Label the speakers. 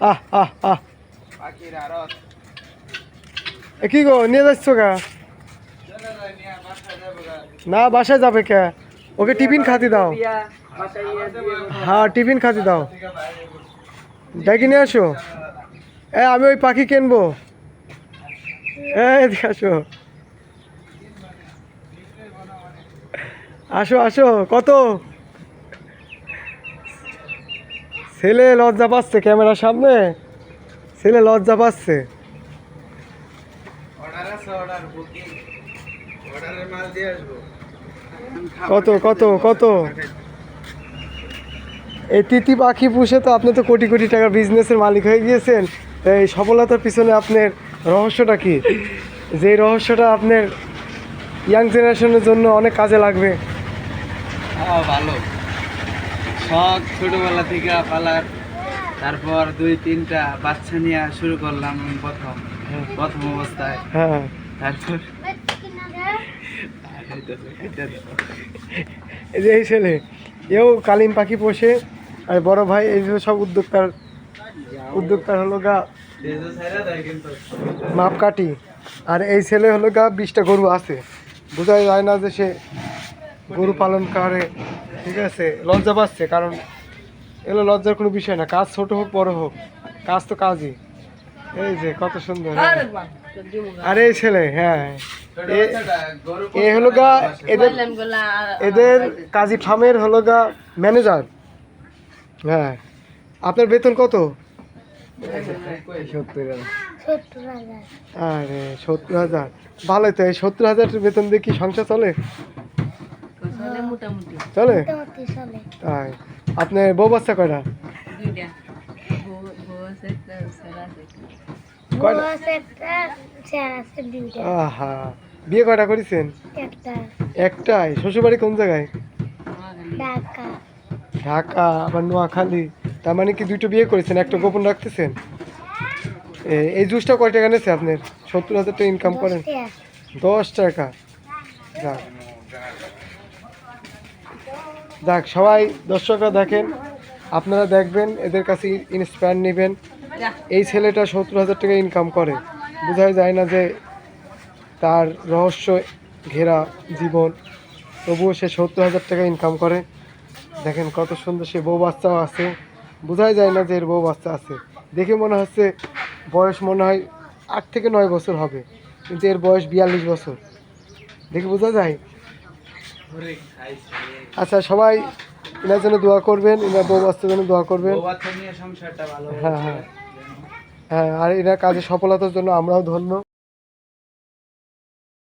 Speaker 1: আহ আহ আহ। এ কি গো নিয়ে যাচ্ছ গা না বাসায় যাবে কে? ওকে টিফিন খাতি দাও। হ্যাঁ টিফিন খাতি দাও। ডেকে নিয়ে আসো। এ আমি ওই পাখি কিনবো। এদিকে আসো। আসো আসো কত? ছেলে লজ্জা পাচ্ছে ক্যামেরার সামনে? ছেলে লজ্জা পাচ্ছে। কত কত কত? এই তিতি পাখি পুষে তো আপনি তো কোটি কোটি টাকার বিজনেসের মালিক হয়ে গিয়েছেন। এই সফলতার পিছনে আপনার রহস্যটা কি? যে রহস্যটা আপনার ইয়াং জেনারেশনের জন্য অনেক কাজে লাগবে।
Speaker 2: হ্যাঁ ভালো। শখ ছোটবেলা থেকে পালার। তারপর দুই তিনটা বাচ্চা নিয়ে শুরু করলাম প্রথম প্রথম অবস্থায়।
Speaker 1: হ্যাঁ।
Speaker 2: তারপর
Speaker 1: এই যে এই ছেলে এও কালিম পাখি পোষে আর বড় ভাই এই সব উদ্যোক্তার উদ্যোক্তার হলো গা মাপ কাটি আর এই ছেলে হলো গা বিশটা গরু আছে। বোঝা যায় না যে সে গরু পালন করে ঠিক আছে লজ্জা পাচ্ছে কারণ এগুলো লজ্জার কোনো বিষয় না। কাজ ছোট হোক বড় হোক কাজ তো কাজই। এই যে কত সুন্দর আরে ছেলে হ্যাঁ। এ- এ হলো গা এদের এদের কাজী ফার্মের হলো গা ম্যানেজার। হ্যাঁ। আপনার বেতন কত? আরে সত্তর হাজার। ভালোই তো এই সত্তর হাজার বেতন দিয়ে কি সংসার চলে?
Speaker 3: মোটামুটি।
Speaker 1: চলে?
Speaker 4: মোটামুটি চলে।
Speaker 1: তাই। আপনার বউ বাচ্চা কয়টা?
Speaker 3: দুইটা। বউ- বউ আছে, একটা ছেলে আছে।
Speaker 1: কয়টা?
Speaker 4: বউ আছে একটা চেয়ার আছে দুইটা।
Speaker 1: আহা বিয়ে কয়টা করেছেন? একটাই। শ্বশুরবাড়ি কোন জায়গায়?
Speaker 4: ঢাকা।
Speaker 1: ঢাকা আবার নোয়াখালী। তার মানে কি দুটো বিয়ে করেছেন? একটা গোপন রাখতেছেন? এ- এই জুসটা কয় টাকা নিয়েছে আপনার? সত্তর হাজার টাকা ইনকাম করেন। দশ টাকা। যাক সবাই দর্শকরা দেখেন আপনারা দেখবেন এদের কাছে ইন্সপায়ার নেবেন। এই ছেলেটা সত্তর হাজার টাকা ইনকাম করে। বোঝাই যায় না যে তার রহস্য ঘেরা জীবন তবুও সে সত্তর হাজার টাকা ইনকাম করে। দেখেন কত সুন্দর সে বউ বাচ্চাও আছে। বোঝাই যায় না যে এর বউ বাচ্চা আছে। দেখে মনে হচ্ছে বয়স মনে হয় আট থেকে নয় বছর হবে কিন্তু এর বয়স বিয়াল্লিশ বছর। দেখে বোঝা যায় আচ্ছা সবাই এনার জন্য দোয়া করবেন এনার বউ বাস্তার জন্য দোয়া করবেন। হ্যাঁ হ্যাঁ। হ্যাঁ আর এনার কাজের সফলতার জন্য আমরাও ধন্য।